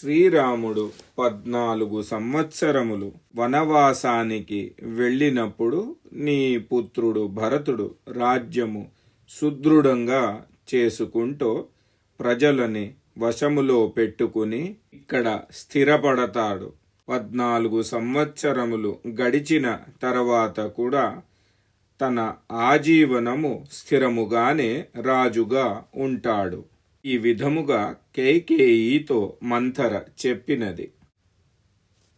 శ్రీరాముడు పద్నాలుగు సంవత్సరములు వనవాసానికి వెళ్ళినప్పుడు నీ పుత్రుడు భరతుడు రాజ్యము సుదృఢంగా చేసుకుంటూ ప్రజలని వశములో పెట్టుకుని ఇక్కడ స్థిరపడతాడు. పద్నాలుగు సంవత్సరములు గడిచిన తర్వాత కూడా తన ఆజీవనము స్థిరముగానే రాజుగా ఉంటాడు. ఈ విధముగా కేకేయితో మంథర చెప్పినది.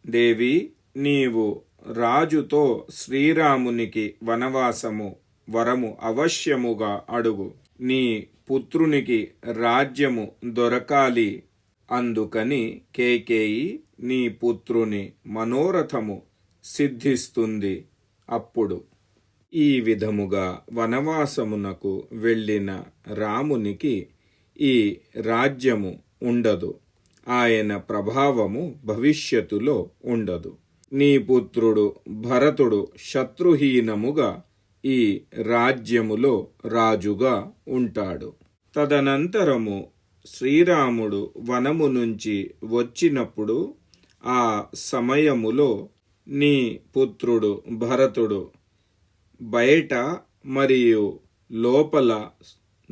దేవి నీవు రాజుతో శ్రీరామునికి వనవాసము వరము అవశ్యముగా అడుగు. నీ పుత్రునికి రాజ్యము దొరకాలి. అందుకని కేకేయి నీ పుత్రుని మనోరథము సిద్ధిస్తుంది. అప్పుడు ఈ విధముగా వనవాసమునకు వెళ్ళిన రామునికి ఈ రాజ్యము ఉండదు. ఆయన ప్రభావము భవిష్యత్తులో ఉండదు. నీ పుత్రుడు భరతుడు శత్రుహీనముగా ఈ రాజ్యములో రాజుగా ఉంటాడు. తదనంతరము శ్రీరాముడు వనము నుంచి వచ్చినప్పుడు ఆ సమయములో నీ పుత్రుడు భరతుడు బయట మరియు లోపల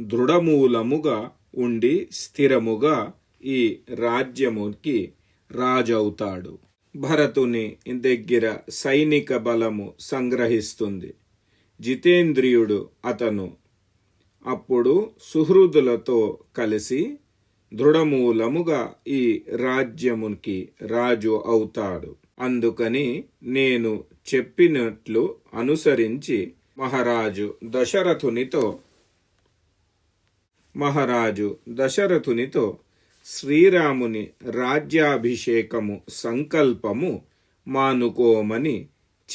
దృఢమూలముగా ఉండి స్థిరముగా ఈ రాజ్యముకి రాజవుతాడు. భరతుని దగ్గర సైనిక బలము సంగ్రహిస్తుంది. జితేంద్రియుడు అతను అప్పుడు సుహృదులతో కలిసి దృఢమూలముగా ఈ రాజ్యమునికి రాజు అవుతాడు. అందుకని నేను చెప్పినట్లు అనుసరించి మహారాజు దశరథునితో మహారాజు దశరథునితో శ్రీరాముని రాజ్యాభిషేకము సంకల్పము మానుకోమని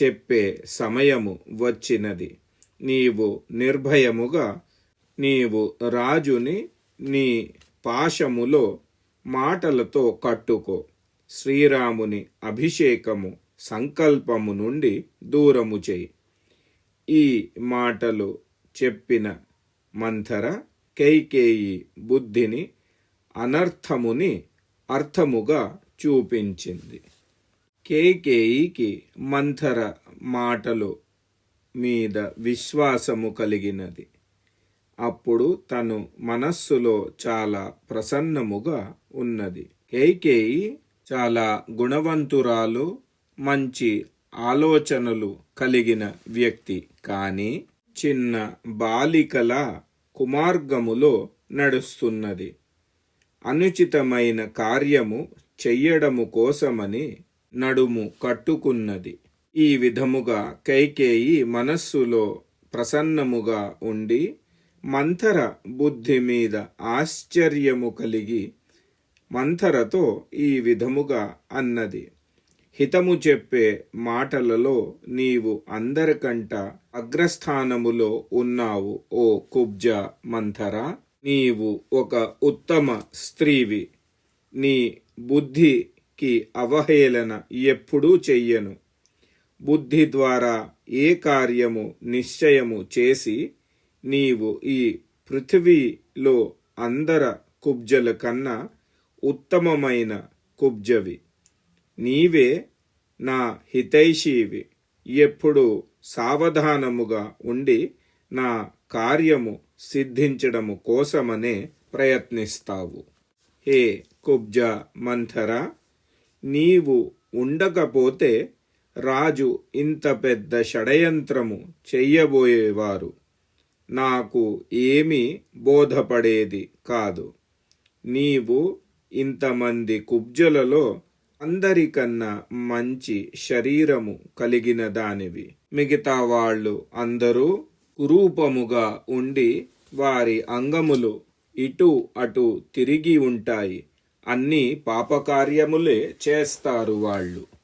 చెప్పే సమయము వచ్చినది. నీవు నిర్భయముగా నీవు రాజుని నీ పాశములో మాటలతో కట్టుకో. శ్రీరాముని అభిషేకము సంకల్పము నుండి దూరము చేయి. ఈ మాటలు చెప్పిన మంథర కైకేయి బుద్ధిని అనర్థముని అర్థముగా చూపించింది. కేకేయికి మంథర మాటలు మీద విశ్వాసము కలిగినది. అప్పుడు తను మనస్సులో చాలా ప్రసన్నముగా ఉన్నది. కేకేయి చాలా గుణవంతురాలు మంచి ఆలోచనలు కలిగిన వ్యక్తి కానీ చిన్న బాలికల కుమార్గములో నడుస్తున్నది. అనుచితమైన కార్యము చెయ్యడము కోసమని నడుము కట్టుకున్నది. ఈ విధముగా కైకేయి మనస్సులో ప్రసన్నముగా ఉండి మంథర బుద్ధి మీద ఆశ్చర్యము కలిగి మంథరతో ఈ విధముగా అన్నది. హితము చెప్పే మాటలలో నీవు అందరికంట అగ్రస్థానములో ఉన్నావు ఓ కుబ్జ మంథర. నీవు ఒక ఉత్తమ స్త్రీవి. నీ బుద్ధికి అవహేళన ఎప్పుడూ చెయ్యను. బుద్ధి ద్వారా ఏ కార్యము నిశ్చయము చేసి నీవు ఈ పృథివీలో అందర కుబ్జల కన్నా ఉత్తమమైన కుబ్జవి. నీవే నా హితైషీవి. ఎప్పుడు సావధానముగా ఉండి నా కార్యము సిద్ధించడము కోసమనే ప్రయత్నిస్తావు. హే కుబ్జ మంథర! నీవు ఉండకపోతే రాజు ఇంత పెద్ద షడయంత్రము చెయ్యబోయేవారు. నాకు ఏమీ బోధపడేది కాదు. నీవు ఇంతమంది కుబ్జలలో అందరికన్నా మంచి శరీరము కలిగిన దానివి. మిగతా వాళ్ళు అందరూ కురూపముగా ఉండి వారి అంగములు ఇటు అటు తిరిగి ఉంటాయి. అన్ని పాపకార్యములే చేస్తారు వాళ్ళు.